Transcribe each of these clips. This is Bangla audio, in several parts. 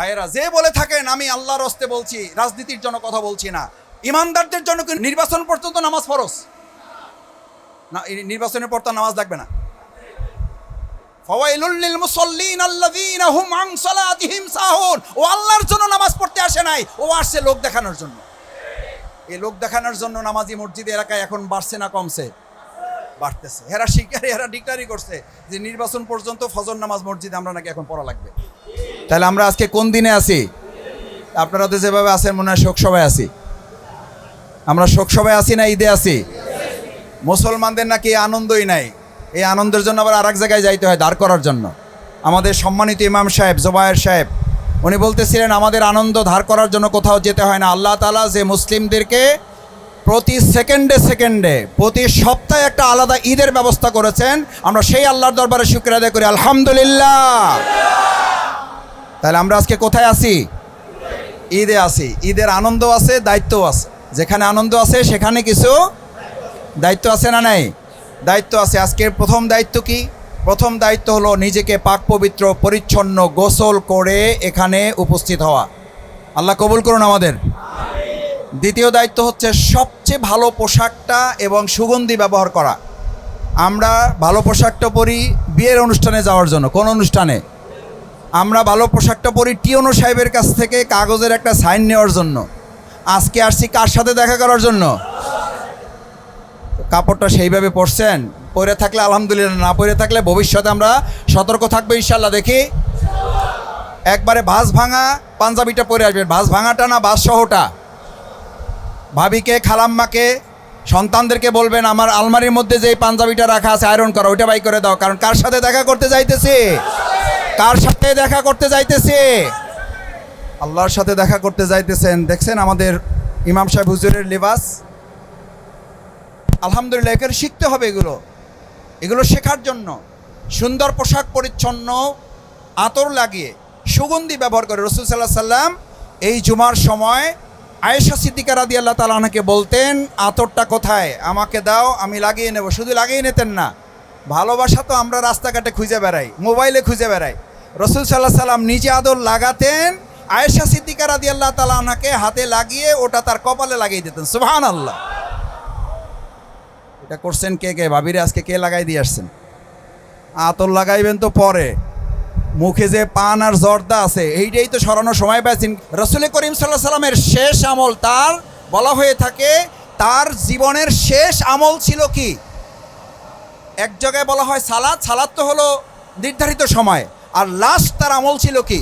ভাইয়েরা, যে বলে থাকেন, আমি আল্লাহর হস্তে বলছি, রাজনীতির জন্য কথা বলছি না। ইমানদারদের জন্য কি নির্বাচন পর্যন্ত নামাজ ফরজ? না নির্বাচনের পর তো নামাজ লাগবে না। ফাওয়াইলুল লিল মুসাল্লিন আল্লাযীনা হুম আন সালাতিহিম সাহুন। ও আল্লাহর জন্য নামাজ পড়তে আসে নাই, ও আসছে লোক দেখানোর জন্য। এই লোক দেখানোর জন্য নামাজি মসজিদ এলাকায় এখন বাড়ছে না, কমছে? বাড়তেছে। এরা শিকারি, এরা ডিক্লারি করছে যে নির্বাচন পর্যন্ত ফজর নামাজ মসজিদে আমরা নাকি এখন পড়া লাগবে। তাহলে আমরা আজকে কোন দিনে আছি? আপনারা তো যেভাবে আছেন মনে হয় শোক সবাই আছি। আমরা শোক সবাই আছি না ঈদে আছি? মুসলমানদের নাকি আনন্দই নাই। এই আনন্দের জন্য আবার আরেক জায়গায় যাইতে হয় দাঁড় করার জন্য। আমাদের সম্মানিত ইমাম সাহেব, জোবায়ের সাহেব, উনি বলতেছিলেন, আমাদের আনন্দ ধার করার জন্য কোথাও যেতে হয় না। আল্লাহ তালা যে মুসলিমদেরকে প্রতি সেকেন্ডে সেকেন্ডে, প্রতি সপ্তাহে একটা আলাদা ঈদের ব্যবস্থা করেছেন। আমরা সেই আল্লাহর দরবারে শুক্র আদায় করি। আলহামদুলিল্লাহ। তাহলে আমরা আজকে কোথায় আছি? ঈদে আছি। ঈদের আনন্দ আছে, দায়িত্ব আছে। যেখানে আনন্দ আছে, সেখানে কিছু দায়িত্ব আছে না নাই? দায়িত্ব আছে। আজকের প্রথম দায়িত্ব কি? প্রথম দায়িত্ব হলো নিজেকে পাক পবিত্র, পরিচ্ছন্ন, গোসল করে এখানে উপস্থিত হওয়া। আল্লাহ কবুল করুন আমাদের। দ্বিতীয় দায়িত্ব হচ্ছে সবচেয়ে ভালো পোশাকটা এবং সুগন্ধি ব্যবহার করা। আমরা ভালো পোশাকটা পরি বিয়ের অনুষ্ঠানে যাওয়ার জন্য। কোন অনুষ্ঠানে? আমরা ভালো পোশাকটা পরি টিওনো সাহেবের কাছ থেকে কাগজের একটা সাইন নেওয়ার জন্য। আজকে আসছি কার সাথে দেখা করার জন্য? কাপড়টা সেইভাবে পরছেন? পরে থাকলে আলহামদুলিল্লাহ, না পরে থাকলে ভবিষ্যতে আমরা সতর্ক থাকব ইনশাল্লাহ দেখি। একবারে ভাস ভাঙা পাঞ্জাবিটা পরে আসবেন। ভাস ভাঙাটা না ভাস সহটা? ভাবিকে, খালাম্মাকে, সন্তানদেরকে বলবেন, আমার আলমারির মধ্যে যে পাঞ্জাবিটা রাখা আছে আয়রন করা, ওইটা বাই করে দাও। কারণ কার সাথে দেখা করতে যাইতেছে? কার সাথে দেখা করতে যাইতেছে? আল্লাহর সাথে দেখা করতে যাইতেছেন। দেখছেন আমাদের ইমাম সাহেব হুজুরের লিবাস? আলহামদুলিল্লাহ, এখানে শিখতে হবে এগুলো। এগুলো শেখার জন্য। সুন্দর পোশাক পরিচ্ছন্ন, আতর লাগিয়ে, সুগন্ধি ব্যবহার করে রসুল সাল্লাহ সাল্লাম এই জুমার সময় আয়েশা সিদ্দিকা রাদি আল্লাহ তালাকে বলতেন, আতরটা কোথায়? আমাকে দাও, আমি লাগিয়ে নেব। শুধু লাগিয়ে নিতেন না, ভালোবাসা তো আমরা রাস্তাঘাটে খুঁজে বেড়াই, মোবাইলে খুঁজে বেড়াই। রসুল সাল্লাহ সাল্লাম নিজে আদর লাগাতেন। আয়েশা সিদ্দিকা রাদি আল্লাহ তালাকে হাতে লাগিয়ে ওটা তার কপালে লাগিয়ে দিতেন। সুবহান আল্লাহ এটা করছেন কে কে? ভাবিরে, আজকে কে লাগাই দিয়ে আসছেন? আতর লাগাইবেন তো পরে। মুখে যে পান আর জর্দা আছে, এইটাই তো সরানোর সময় পাইছেন। রসুল করিম সাল্লাহ সাল্লামের শেষ আমল তার, বলা হয়ে থাকে, তার জীবনের শেষ আমল ছিল কি? এক জায়গায় বলা হয় সালাদ। সালাদ তো হলো নির্ধারিত সময়। আর লাস্ট তার আমল ছিল কি?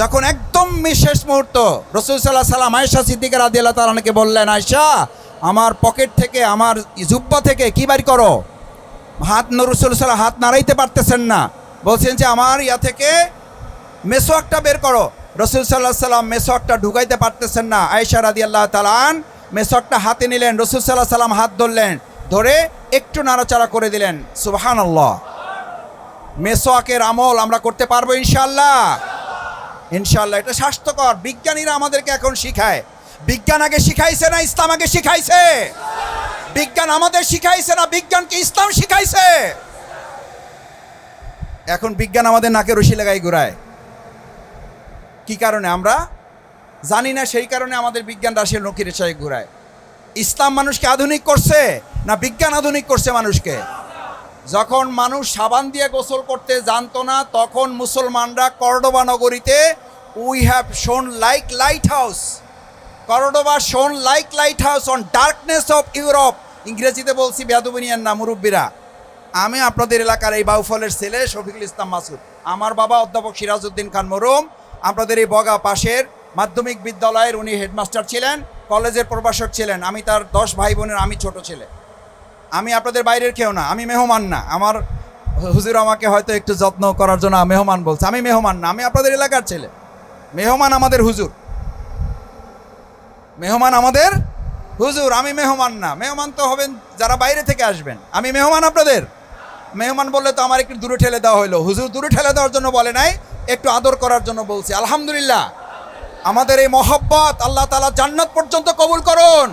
যখন একদম শেষ মুহূর্ত রসুল সাল্লাহ সাল্লাম আয়সা সিদ্দিকার আদি আল্লাহ তালাকে বললেন আয়সা আমার পকেট থেকে, আমার জুব্বা থেকে কি বাড়ি করো? হাত নরুসুল সাল্লাহ হাত নাড়াইতে পারতেছেন না। বলছেন যে, আমার ইয়া থেকে মেসোয়াকটা বের করো। রসুল সাল্লাহ সাল্লাম মেসোয়াকটা ঢুকাইতে পারতেছেন না। আয়েশা রাদি আল্লাহ তালান মেসোয়াকটা হাতে নিলেন, রসুল সাল্লাহ সাল্লাম হাত ধরলেন, ধরে একটু নাড়াচাড়া করে দিলেন। সুবাহান আল্লাহ মেসোয়াকের আমল আমরা করতে পারব ইনশাল্লাহ ইনশাল্লাহ এটা স্বাস্থ্যকর। বিজ্ঞানীরা আমাদেরকে এখন শিখায়। বিজ্ঞান আগে শিখাইছে না ইসলাম আগে শিখাইছে? বিজ্ঞান আমাদের শিখাইছে না, বিজ্ঞানকে ইসলাম শিখাইছে? এখন বিজ্ঞান আমাদের নাকে রশি লাগাই ঘুরায়। কি কারণে আমরা? জানি না, সেই কারণে আমাদের বিজ্ঞান রাশির নকির ঘুরায়। ইসলাম মানুষকে আধুনিক করছে না বিজ্ঞান আধুনিক করছে মানুষকে? যখন মানুষ সাবান দিয়ে গোসল করতে জানতো না, তখন মুসলমানরা কর্ডোবা নগরীতে we have shone like light house Cordoba shone like light house on darkness of Europe ইংরেজিতে বলছি বেদুবিনিয়ান না, মুরব্বীরা। আমি আপনাদের এলাকার এই বাউফলের ছেলে শফিকুল ইসলাম মাসুদ। আমার বাবা অধ্যাপক সিরাজউদ্দিন খান মরুম আপনাদের এই বগা পাশের মাধ্যমিক বিদ্যালয়ের উনি হেডমাস্টার ছিলেন, কলেজের প্রভাষক ছিলেন। আমি তার দশ ভাই বোনের, আমি ছোট ছেলে। আমি আপনাদের বাইরের কেউ না, আমি মেহমান না। আমার হুজুর আমাকে হয়তো একটু যত্ন করার জন্য মেহমান বলছে। আমি মেহমান না, আমি আপনাদের এলাকার ছেলে। মেহমান আমাদের হুজুর। মেহমান আমাদের হুজুর, আমি মেহমান না। মেহমান তো হবেন যারা বাইরে থেকে আসবেন। আমি মেহমান আপনাদের। মেহমান বললে তো আমার একটু দূরে ঠেলে দেওয়া হলো হুজুর দূরে ঠেলে দেওয়ার জন্য বলে নাই, একটু আদর করার জন্য বলছি। আলহামদুলিল্লাহ। আমাদের এই মহব্বত আল্লাহ তালা জান্নাত পর্যন্ত কবুল করুন।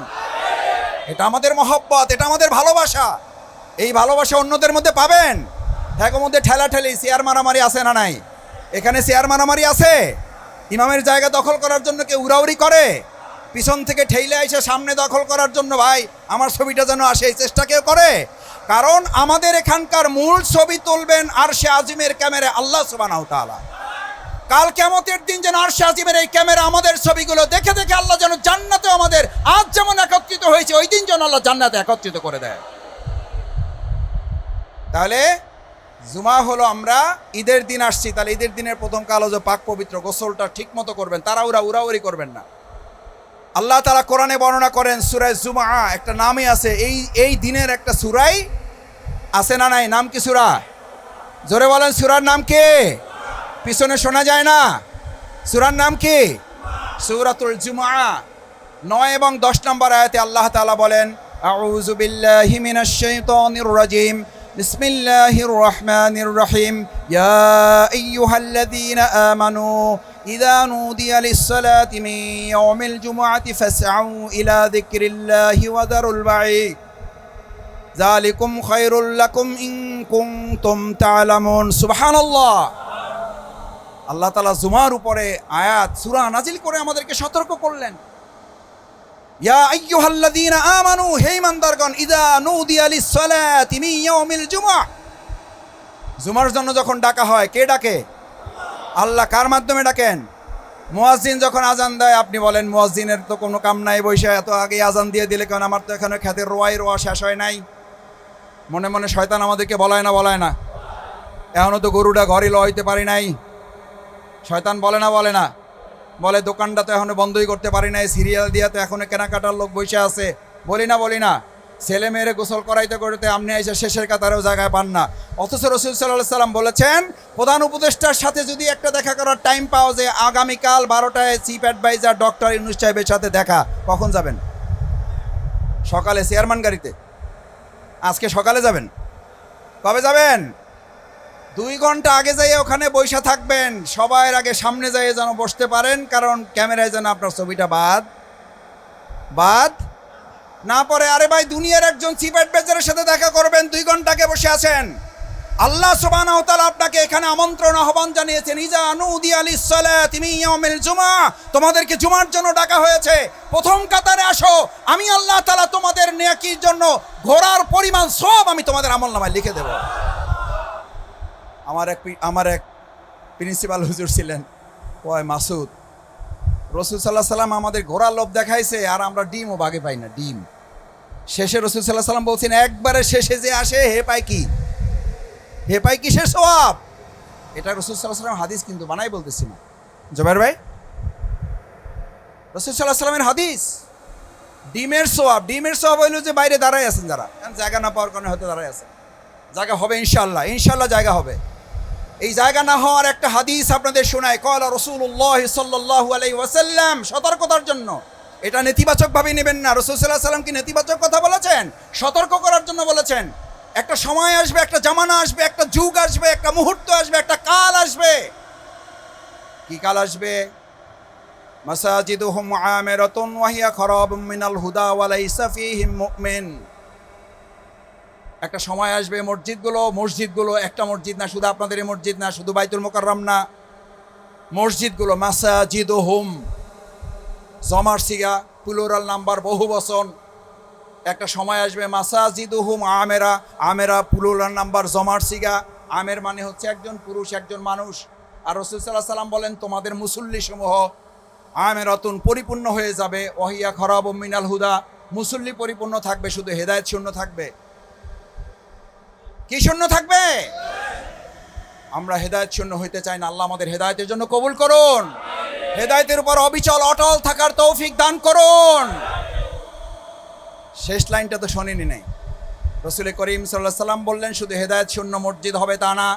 আমাদের মহব্বত, এটা আমাদের ভালোবাসা। এই ভালোবাসা অন্যদের মধ্যে পাবেন? হ্যাঁ মধ্যে ঠেলা ঠেলি চেয়ার মারামারি আছে না নাই? এখানে চেয়ার মারামারি আছে? ইমামের জায়গা দখল করার জন্য কেউ উড়াউড়ি করে? পিছন থেকে ঠেইলে এসে সামনে দখল করার জন্য, ভাই, আমার ছবিটা যেন আসে, এই চেষ্টা কেউ করে? কারণ আমাদের এখানকার মূল ছবি তুলবেন আর সে আজিমের ক্যামেরা আল্লাহ সুবানাহ তাআলা। কাল কেমতের দিন যেন আর আজিমের এই ক্যামেরা আমাদের ছবিগুলো দেখে দেখে আল্লাহ যেন জান্নাতে আমাদের আজ যেমন একত্রিত হয়েছে, ওই দিন যেন আল্লাহ জান্নাতে একত্রিত করে দেয়। তাহলে জুমা হলো আমরা, ঈদের দিন আসছি, তাহলে ঈদের দিনের প্রথম কালো যে পাক পবিত্র গোসলটা ঠিক মতো করবেন তারা ওরা উড়াউড়ি করবেন না। আল্লাহ তারা কোরআনে বর্ণনা করেন সুরায় জুমা, একটা নামই আছে, এই এই দিনের একটা সুরাই আছে না নাই? নাম কি সুরা? জোরে বলেন, সুরার নাম কি? পিছনে শোনা যায় না সুরার নাম কি সুরাতুল জুমা নয় এবং দশ নম্বর আয়াতে আল্লাহ তাআলা বলেন আউযু বিল্লাহি মিনাশ শাইতানির রাজিম بسم الله الرحمن الرحيم يا أيها الذين آمنوا إذا نودي للصلاة من يوم الجمعة فاسعوا إلى ذكر الله وذروا البيع ذلكم خير لكم إن كنتم تعلمون سبحان الله আল্লাহ তালা জুমার উপরে আয়াত, সুরা নাজিল করে আমাদেরকে সতর্ক করলেন। ইয়া আইয়ুহাল্লাযীনা আমানু, হে ইমানদারগণ ইযা নুদিয়া লিস-সালাতি মিন ইয়াউমিল জুমআহ জুমার জন্য যখন ডাকা হয়, কে ডাকে? আল্লাহ কার মাধ্যমে ডাকেন? মুয়াজ্জিন যখন আজান দেয়, আপনি বলেন, মুয়াজ্জিনের তো কোনো কাম নাই, বৈশা এত আগে আজান দিয়ে দিলে কেন? আমার তো এখানে খ্যাতের রোয়াই, রোয়া শেষ হয় নাই। মনে মনে শয়তান আমাদেরকে বলায় না বলায় না। এখনও তো গরুটা ঘরে লইতে পারি নাই। শয়তান বলে না বলে না। বলে, দোকানটা তো এখনও বন্ধই করতে পারি নাই, সিরিয়াল দিয়ে তো এখনও কেনাকাটার লোক বসে আছে। বলি না বলি না। ছেলে মেয়েরে গোসল করাইতে করতে আপনি এসে শেষের কাতারেও জায়গায় পান না। অথচ রসুল সাল্লাহ সাল্লাম বলেছেন, প্রধান উপদেষ্টার সাথে যদি একটা দেখা করার টাইম পাও যে আগামীকাল বারোটায় চিফ অ্যাডভাইজার ডক্টর ইউনুস সাহেবের সাথে দেখা। কখন যাবেন? সকালে চেয়ারম্যান গাড়িতে। আজকে সকালে যাবেন। কবে যাবেন? দুই ঘণ্টা আগে যাই ওখানে বৈশা থাকবেন। সবার আগে সামনে যাই যেন বসতে পারেন, কারণ ক্যামেরায় যেন আপনার ছবিটা বাদ বাদ না পরে আরে ভাই, দুনিয়ার একজন চিফ অ্যাডভাইজারের সাথে দেখা করবেন, দুই ঘণ্টা আগে বসে আছেন। আল্লাহ সুবহানাহু তাআলা আপনাকে এখানে আমন্ত্রণ, আহ্বান জানিয়েছেন, ইজা নুদি আলিস সালাত মিন ইয়াউমিল জুমা তোমাদেরকে জুমার জন্য ডাকা হয়েছে। প্রথম কাতারে আসো। আমি আল্লাহ তাআলা তোমাদের নেকির জন্য ঘোড়ার পরিমাণ সব আমি তোমাদের আমলনামায় লিখে দেবো। এক আমার এক প্রিন্সিপাল হুজুর ছিলেন কয় মাসুদ। রসুল সাল্লাহ সাল্লাম আমাদের ঘোড়ার লোভ দেখাইছে আর আমরা ডিমও বাগে পাই না, ডিম। শেষে রসুল সাল্লাহ সাল্লাম বলছেন, একবারে শেষে যে আসে, হে পায় কি? হে পাই পায় কিসের সবাব এটা রসুল সাল্লাহ সাল্লাম হাদিস কিন্তু বানাই বলতেছি না। জবের ভাই? রসুল সাল্লাহ সাল্লামের হাদিস। ডিমের সোয়াব ডিমের সোয়াব হইল যে বাইরে দাঁড়াই আছেন যারা। জায়গা না পাওয়ার কারণে হয়তো দাঁড়াই আছেন। জায়গা হবে ইনশাল্লাহ ইনশাল্লাহ জায়গা হবে। এই জায়গা না হওয়ার একটা হাদিস আপনাদের শোনায়। কলা রসুল্লাহ সাল্লাহ আলাই ওয়াসাল্লাম সতর্কতার জন্য। এটা নেতিবাচকভাবে নেবেন না। রসুল সাল্লাহ সাল্লাম কি নেতিবাচক কথা বলেছেন? সতর্ক করার জন্য বলেছেন। একটা সময় আসবে, একটা জামানা আসবে, একটা যুগ আসবে, একটা মুহূর্ত আসবে, একটা কাল আসবে। কি কাল আসবে? মাসাজিদুহুম আমিরাতুন ওয়া হিয়া খারাবুম মিনাল হুদা ওয়া লাইসা ফীহিম মুমিন। একটা সময় আসবে, মসজিদগুলো মসজিদগুলো, একটা মসজিদ না, শুধু আপনাদের এই মসজিদ না, শুধু বাইতুল মোকাররম না, মসজিদগুলো মাসাজিদ হোম জমার সিগা, প্লুরাল নাম্বার বহু বচন, একটা সময় আসবে মাসাজিদ হুম আমেরা আমেরা প্লুরাল নাম্বার জমার সিগা, আমের মানে হচ্ছে একজন পুরুষ, একজন মানুষ। আর রসুল সাল্লাহ সাল্লাম বলেন, তোমাদের মুসল্লি সমূহ আমের অতুন পরিপূর্ণ হয়ে যাবে ওহিয়া খরাব মিনাল হুদা। মুসল্লি পরিপূর্ণ থাকবে, শুধু হেদায়ত শূন্য থাকবে। কি শূন্য থাকবে? আমরা হেদায়ত শূন্য হইতে চাই না, আল্লাহ আমাদের হেদায়তের জন্য কবুল করুন। হেদায়তের উপর অবিচল, অটল থাকার তৌফিক দান করুন। শেষ লাইনটা তো শোনেনি নাই। রসুল করিম সাল্লাহ সাল্লাম বললেন, শুধু হেদায়ত শূন্য মসজিদ হবে তা না।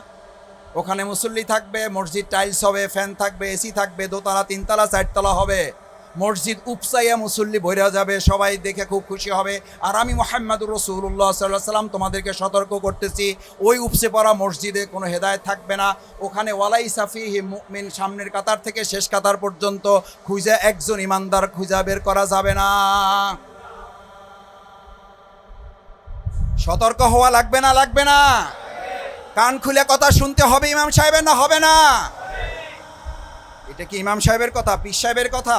ওখানে মুসল্লি থাকবে, মসজিদ টাইলস হবে, ফ্যান থাকবে, এসি থাকবে, দোতলা, তিনতলা, চারতলা হবে। মসজিদ উপসাইয়া মুসল্লি ভরে যাবে, সবাই দেখে খুব খুশি হবে। আর আমি মোহাম্মদুর রসুল্লাহ সাল্লাহ সাল্লাম তোমাদেরকে সতর্ক করতেছি, ওই উপসে পড়া মসজিদে কোনো হেদায়ত থাকবে না। ওখানে ওয়ালাই সাফি মুমিন সামনের কাতার থেকে শেষ কাতার পর্যন্ত খুঁজে একজন ইমানদার খুঁজা বের করা যাবে না। সতর্ক হওয়া লাগবে না লাগবে না। কান খুলে কথা শুনতে হবে ইমাম সাহেবের না, হবে না। এটা কি ইমাম সাহেবের কথা, পীর সাহেবের কথা?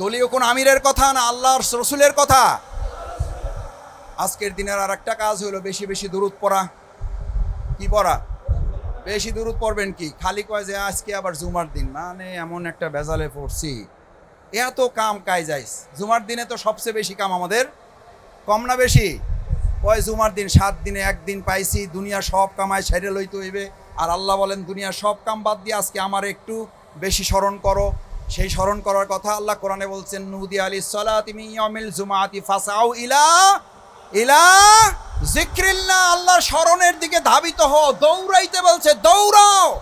দলীয় কোন আমিরের কথা না আল্লাহর রসুলের কথা? আজকের দিনের আর একটা কাজ হলো বেশি বেশি দূরত পড়া। কি পড়া? বেশি দূরত পড়বেন কি? খালি কয় যে আজকে আবার জুমার দিন। মানে এমন একটা বেজালে পড়ছি। এত কাম কাজ যাইস জুমার দিনে তো সবচেয়ে বেশি কাম আমাদের। কম না বেশি? কয় জুমার দিন? সাত দিনে একদিন পাইছি, দুনিয়া সব কামায় সেরে লইতে হইবে। আর আল্লাহ বলেন, দুনিয়া সব কাম বাদ দিয়ে আজকে আমার একটু বেশি স্মরণ করো। সেই স্মরণ করার কথা আল্লাহ কোরআনে বলছেন নুদি আলী সালাতিমি জুমাতি ফাসাও ইলা ইলা জিক্রিল্লা আল্লাহ স্মরণের দিকে ধাবিত হও, দৌড়াইতে বলছে, দৌড়াও।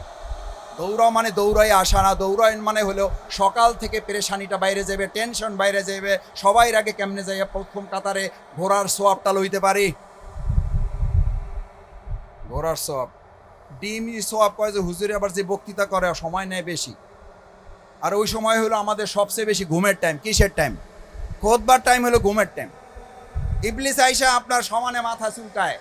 দৌড়াও মানে দৌড়াই আসা না, দৌড়াই মানে হলো সকাল থেকে পেরেশানিটা বাইরে যাবে টেনশন বাইরে যাবে সবাই আগে কেমনে যাইয়া প্রথম কাতারে ঘোড়ার সোয়াবটা লইতে পারি? ঘোড়ার সোয়াব। ডিম সোয়াব কয় যে, হুজুরে, আবার যে বক্তৃতা করে, সময় নেয় বেশি। আর ওই সময় হলো আমাদের সবচেয়ে বেশি ঘুমের টাইম কিসের টাইম খোদবার টাইম হলো ঘুমের টাইম ইবলিস আইসা আপনার সমানে মাথা চুলকায়।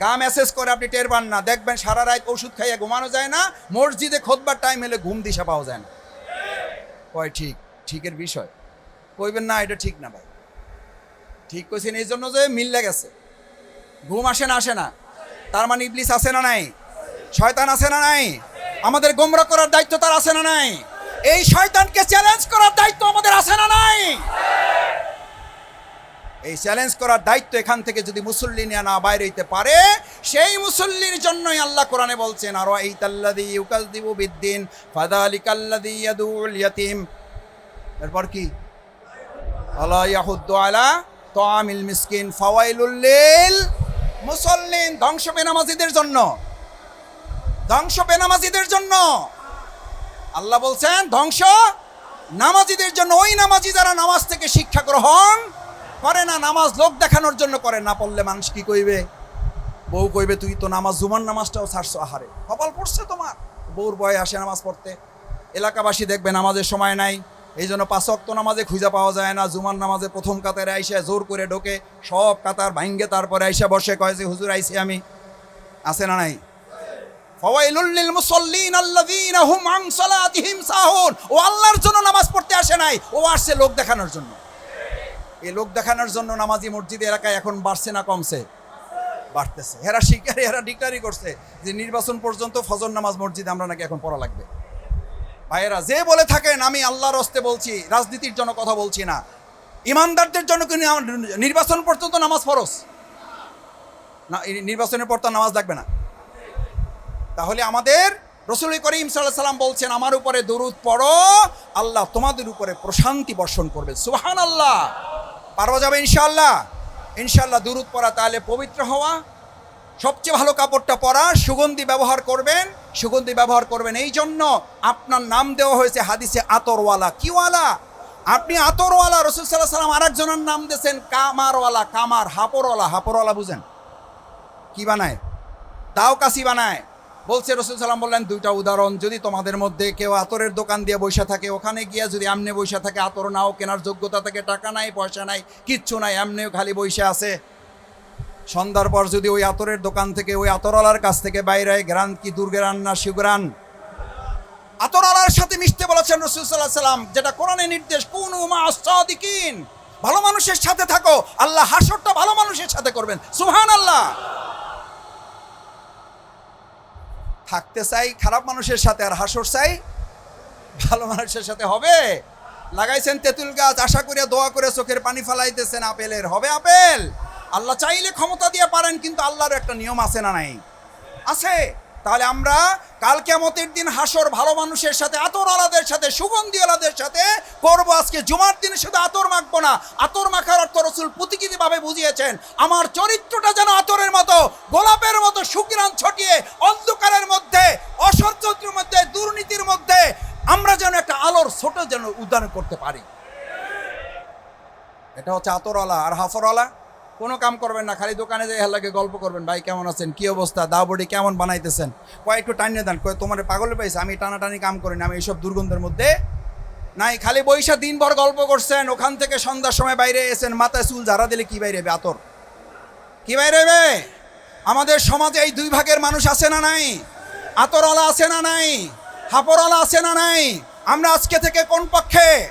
গা মেসেজ করে, আপনি টের পান না। দেখবেন সারা রাত ওষুধ খাইয়া ঘুমানো যায় না। মসজিদে খোদবার টাইম হলে ঘুম দিশা পাওয়া যায় না। কয়, ঠিক, ঠিকের বিষয়। কইবেন, না, এটা ঠিক না ভাই। ঠিক কইছেন, এই জন্য যে মিললে গেছে। ঘুম আসে না আসে না। তার মানে ইবলিস আছে না নাই? শয়তান আছে না নাই? আমাদের গোমরা করার দায়িত্ব তার আছে না নাই? এই শয়তানকে চ্যালেঞ্জ করার দায়িত্ব আমাদের আছে না নাই? এই চ্যালেঞ্জ করার দায়িত্ব এখান থেকে যদি মুসল্লি নিয়ে না বাইরে হইতে পারে, সেই মুসল্লির জন্যই আল্লাহ কোরআনে বলছেন আর এই তাল্লাদি ইউকাজদিবু বিদ্দিন ফাদালিকাল্লাদি ইয়াদুল ইয়াতিম এরপর কি? আলা ইয়াহুদ্দু আলা তামিল মিসকিন, ফাওয়াইলুল লিল। মুসল্লিন ধ্বংস বেনামাজিদের জন্য। ধ্বংস বেনামাজিদের জন্য। আল্লাহ বলছেন, ধ্বংস। নামাজিদের জন্য, ওই নামাজি যারা নামাজ থেকে শিক্ষা গ্রহণ করে না, নামাজ লোক দেখানোর জন্য করে না, পড়লে মানুষ কি কইবে? বউ কইবে, তুই তো নামাজ, জুমার নামাজটাও ছাড়ছো, আহারে। কপাল পড়ছে তোমার। বউর বয়ে আসে নামাজ পড়তে। এলাকাবাসী দেখবে নামাজের সময় নাই। এই জন্য পাঁচক্ত নামাজে খুঁজে পাওয়া যায় না। জুমার নামাজে প্রথম কাতারে আইসা জোর করে ঢোকে। সব কাতার ভাঙ্গে তারপরে আইসা বসে, কয় যে, হুজুর আইসি আমি। আছে না নাই? ফাওয়াইলুল লিল মুসাল্লিন আল্লাযীনা হুম আন সালাতিহিম সাহুন। ও আল্লাহর জন্য নামাজ পড়তে আসে নাই, ও আসছে লোক দেখানোর জন্য। এই লোক দেখানোর জন্য নামাজি মসজিদ এলাকায় এখন বাড়ছে না, কমছে। বাড়তেছে। এরা শিকারি, এরা ডিক্লারি করছে যে নির্বাচন পর্যন্ত ফজর নামাজ মসজিদ আমরা নাকি এখন পড়া লাগবে। ভাইয়েরা, যে বলে থাকেন, আমি আল্লাহর হস্তে বলছি, রাজনীতির জন্য কথা বলছি না। ইমানদারদের জন্য কি নির্বাচন- পর্যন্ত নামাজ ফরজ? না নির্বাচনের পর তো নামাজ লাগবে না। তাহলে আমাদের রসুল করিম সাল্লাহ সাল্লাম বলছেন, আমার উপরে দরুদ পড়ো, আল্লাহ তোমাদের উপরে প্রশান্তি বর্ষণ করবে। সুহান আল্লাহ পারবা যাবে ইনশাআল্লাহ? ইনশাআল্লাহ দুরুদ পড়া তাহলে পবিত্র হওয়া। সবচেয়ে ভালো কাপড়টা পরা, সুগন্ধি ব্যবহার করবেন, সুগন্ধি ব্যবহার করবেন। এই জন্য আপনার নাম দেওয়া হয়েছে হাদিসে আতরওয়ালা। কিওয়ালা? আপনি আতরওয়ালা, রসুল সাল্লাহ সাল্লাম আরেকজনের নাম দিয়েছেন, কামারওয়ালা, কামার, হাপরওয়ালা। হাপরওয়ালা বুঝেন? কি বানায়? দাও কাশি বানায়। বলছে রসুল সাল্লাম বললেন, দুইটা উদাহরণ, যদি তোমাদের মধ্যে কেউ আতরের দোকান দিয়ে বসে থাকে, ওখানে গিয়ে যদি এমনি বসে থাকে, আতর নাও, কেনার যোগ্যতা থাকে টাকা নাই, পয়সা নাই, কিচ্ছু নাই, এমনিও খালি বসে আছে। সন্ধ্যার পর যদি ওই আতরের দোকান থেকে, ওই আতরওয়ালার কাছ থেকে বাইরে গ্রান কি দুর্গেরান না শিবরান আতরওয়ালার সাথে মিশতে বলেছেন রসুল সাল্লাহ সাল্লাম যেটা কোরআনে নির্দেশ, কোন উমা ভালো মানুষের সাথে থাকো, আল্লাহ হাসরটা ভালো মানুষের সাথে করবেন। সুহান আল্লাহ থাকতে চাই, খারাপ মানুষের সাথে আর হাসর চাই, ভালো মানুষের সাথে হবে। লাগাইছেন তেঁতুল গাছ, আশা করে দোয়া করে চোখের পানি ফালাইতেছেন, আপেলের হবে আপেল। আল্লাহ চাইলে ক্ষমতা দিয়ে পারেন, কিন্তু আল্লাহর একটা নিয়ম আছে না নাই? আছে। তাহলে আমরা কাল কেমতের দিন হাসর ভালো মানুষের সাথে আতরওয়ালাদের সাথে সুগন্ধিওয়ালাদের সাথে করব। আজকে জুমার দিনে শুধু আতর মাখবো না, আতর মাখার অর্থ রসুল প্রতীকীভাবে বুঝিয়েছেন, আমার চরিত্রটা যেন আতরের মতো গোলাপের মতো সুকিরান ছটিয়ে অন্ধকারের মধ্যে অসহ্যের মধ্যে, দুর্নীতির মধ্যে আমরা যেন একটা আলোর ছোট যেন উদ্যান করতে পারি। এটা হচ্ছে আতরওয়ালা আর হাফরওয়ালা। কোনো কাম করবেন না, খালি দোকানে যেয়ে হেলাকে গল্প করবেন, ভাই, কেমন আছেন? কী অবস্থা? দা বডি কেমন বানাইতেছেন? কয়, একটু টানিয়ে দেন, কয়, তোমার পাগলে পাইছে আমি টানাটানি কাম করি না, আমি এইসব দুর্গন্ধের মধ্যে নাই। খালি বৈশা দিনভর গল্প করছেন, ওখান থেকে সন্ধ্যার সময় বাইরে এসেন মাথায় চুল ঝাড়া দিলে কি বাইরে হবে আতর? কি বাইরে হবে? আমাদের সমাজে এই দুই ভাগের মানুষ আছে না নাই? আতরওয়ালা আছে না নাই? হাপরওয়ালা আছে না নাই? আমরা আজকে থেকে কোন পক্ষে?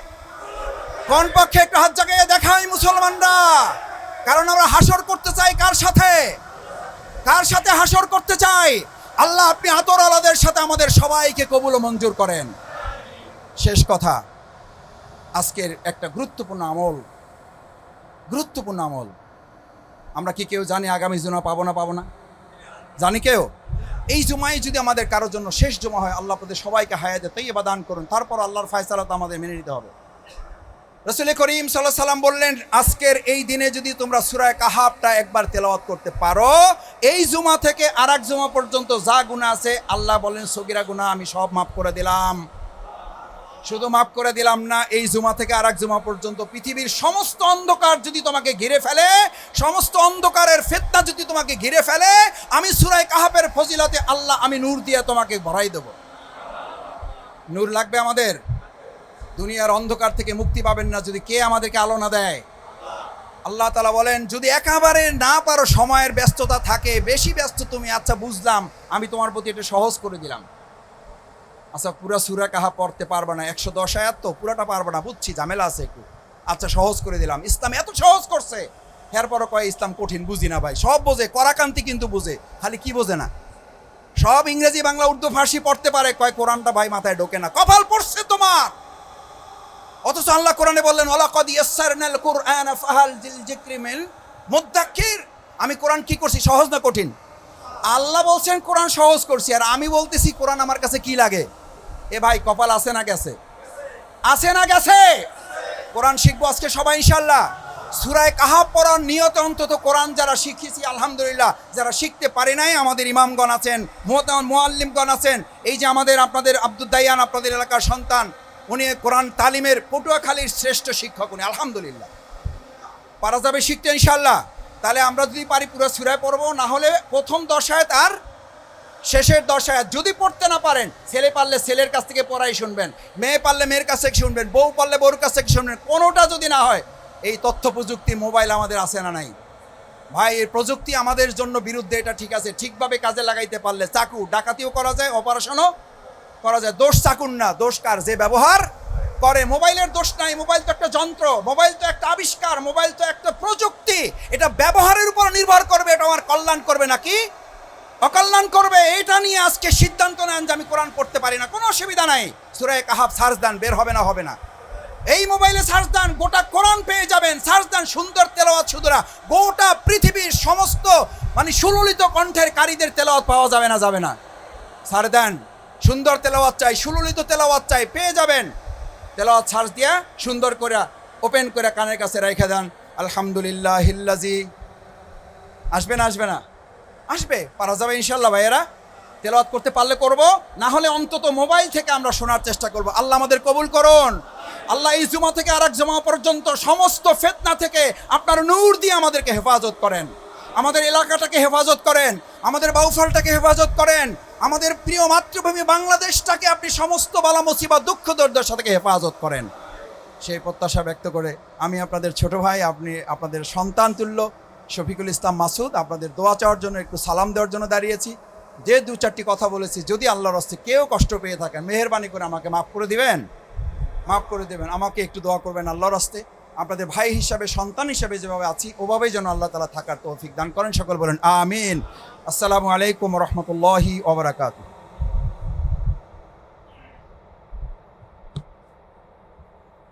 কোন পক্ষে একটু হাত জাগিয়ে দেখাই মুসলমানরা? কারণ আমরা হাসর করতে চাই কার সাথে? কার সাথে হাসর করতে চাই? আল্লাহ, আপনি আতর আলাদের সাথে আমাদের সবাইকে কবুল মঞ্জুর করেন। শেষ কথা, আজকের একটা গুরুত্বপূর্ণ আমল। গুরুত্বপূর্ণ আমল। আমরা কি কেউ জানি আগামী জুমা পাবো না পাবো না? জানি কেউ? এই জুমাই যদি আমাদের কারোর জন্য শেষ জমা হয়, আল্লাহ আপনাদের সবাইকে হায়াতে তৈবা দান করুন, তারপর আল্লাহর ফায়সালা তো আমাদের মেনে নিতে হবে। রসুল করিম সাল্লাহ সাল্লাম বললেন, আজকের এই দিনে যদি তোমরা সুরায় কাহাবটা একবার তেলাওয়াত করতে পারো, এই জুমা থেকে আর জুমা পর্যন্ত যা গুণা আছে, আল্লাহ বলেন, সগিরা গুণা আমি সব মাফ করে দিলাম। শুধু মাফ করে দিলাম না, এই জুমা থেকে আর জুমা পর্যন্ত পৃথিবীর সমস্ত অন্ধকার যদি তোমাকে ঘিরে ফেলে, সমস্ত অন্ধকারের ফেতনা যদি তোমাকে ঘিরে ফেলে, আমি সুরাই কাহাবের ফজিলাতে আল্লাহ আমি নূর দিয়ে তোমাকে ভরাই দেব। নূর লাগবে আমাদের? দুনিয়ার অন্ধকার থেকে মুক্তি পাবেন না যদি কে আমাদেরকে আলো না দেয়। আল্লাহ তালা বলেন, যদি একেবারে না পারো, সময়ের ব্যস্ততা থাকে, বেশি ব্যস্ত তুমি আচ্ছা বুঝলাম, আমি তোমার প্রতি এটা সহজ করে দিলাম। আচ্ছা পুরা সুরা কাহা পড়তে পারবে না, একশো দশ আয়াত তো, পুরাটা পারবে না, বুঝছি, ঝামেলা আছে একটু। আচ্ছা সহজ করে দিলাম। ইসলাম এত সহজ করছে। এরপরও কয়, ইসলাম কঠিন, বুঝি না ভাই। সব বোঝে, করাকান্তি কিন্তু বুঝে, খালি কি বোঝে না? সব ইংরেজি, বাংলা, উর্দু, ফার্সি পড়তে পারে, কয়, কোরআনটা ভাই মাথায় ঢোকে না। কপাল পড়ছে তোমার। অথচ আল্লাহ কোরআনে বললেন কুরআন ফাহাল জিল আমি কোরআন কি করছি, সহজ না কঠিন? আল্লাহ বলছেন, কোরআন সহজ করছি, আর আমি বলতেছি, কোরআন আমার কাছে কি লাগে? এ ভাই, কপাল আছে না গেছে? আছে না গেছে? কোরআন শিখব আজকে সবাই ইনশাল্লাহ সুরায় কাহাব পড়ার নিয়ত অন্তত কোরআন যারা শিখেছি, আলহামদুলিল্লাহ, যারা শিখতে পারে নাই, আমাদের ইমামগণ আছেন মোয়াল্লিমগণ আছেন, এই যে আমাদের, আপনাদের আব্দুল দাইয়ান আপনাদের এলাকার সন্তান, উনি কোরআন তালিমের পটুয়াখালীর শ্রেষ্ঠ শিক্ষক উনি, আলহামদুলিল্লাহ। পারা যাবে শিখতে ইনশাল্লাহ তাহলে আমরা যদি পারি পুরো সুরায় পড়ব, না হলে প্রথম দশায় তার শেষের দশায় যদি পড়তে না পারেন, ছেলে পারলে ছেলের কাছ থেকে পড়াই শুনবেন, মেয়ে পারলে মেয়ের কাছ থেকে শুনবেন, বউ পারলে বউর কাছ থেকে শুনবেন, কোনোটা যদি না হয়, এই তথ্য প্রযুক্তি, মোবাইল আমাদের আছে না নাই? ভাই, এই প্রযুক্তি আমাদের জন্য বিরুদ্ধে এটা ঠিক আছে, ঠিকভাবে কাজে লাগাইতে পারলে চাকু, ডাকাতিও করা যায়, অপারেশনও করা যায়। দোষ চাকুন না, দোষ কার? যে ব্যবহার করে, মোবাইলের দোষ নাই, মোবাইল তো একটা যন্ত্র, মোবাইল তো একটা আবিষ্কার, মোবাইল তো একটা প্রযুক্তি, এটা ব্যবহারের উপর নির্ভর করবে, এটা আমার কল্যাণ করবে নাকি? অকল্যাণ করবে, এটা নিয়ে আজকে সিদ্ধান্ত নেন যে আমি কোরআন পড়তে পারি না। কোনো অসুবিধা নাই। সুরায় কাহাব সার্চ দান, বের হবে না হবে না। এই মোবাইলে সার্চ দান, গোটা কোরআন পেয়ে যাবেন। সার্চ দেন, সুন্দর তেলাওয়াত সুদরা। গোটা পৃথিবীর সমস্ত মানে সুললিত কণ্ঠের কারীদের তেলাওয়াত পাওয়া যাবে না যাবে না। সার দেন, সুন্দর তেলাওয়াত চাই, সুললিত তেলাওয়াত চাই, পেয়ে যাবেন। তেলাওয়াত সার্চ দিয়া সুন্দর করে ওপেন করে কানের কাছে রেখে দেন। আলহামদুলিল্লাহ হিল্লাজি আসবে না আসবে না। আসবে? পারা যাবে ইনশাল্লাহ ভাইয়েরা। তেলাওয়াত করতে পারলে করব, না হলে অন্তত মোবাইল থেকে আমরা শোনার চেষ্টা করব। আল্লাহ আমাদের কবুল করুন। আল্লাহ এই জমা থেকে আরেক জমা পর্যন্ত সমস্ত ফেতনা থেকে আপনার নূর দিয়ে আমাদেরকে হেফাজত করেন। আমাদের এলাকাটাকে হেফাজত করেন, আমাদের বাউফলটাকে হেফাজত করেন, আমাদের প্রিয় মাতৃভূমি বাংলাদেশটাকে আপনি সমস্ত বালা মুসিবা দুঃখ দর্দের সাথে হেফাজত করেন। সেই প্রত্যাশা ব্যক্ত করে আমি আপনাদের ছোট ভাই, আপনি আপনাদের সন্তান তুল্য শফিকুল ইসলাম মাসুদ, আপনাদের দোয়া চাওয়ার জন্য, একটু সালাম দেওয়ার জন্য দাঁড়িয়েছি। যে দু চারটি কথা বলেছি, যদি আল্লাহর হস্তে কেউ কষ্ট পেয়ে থাকেন, মেহরবানি করে আমাকে মাফ করে দিবেন? মাফ করে দেবেন। আমাকে একটু দোয়া করবেন আল্লাহর হস্তে। আপনাদের ভাই হিসাবে, সন্তান হিসাবে যেভাবে আছি, ওভাবেই যেন আল্লাহ তালা থাকার তৌফিক দান করেন। সকল বলেন, আমিন। আসসালামু আলাইকুম রহমতুল্লাহি ওবরাকাতু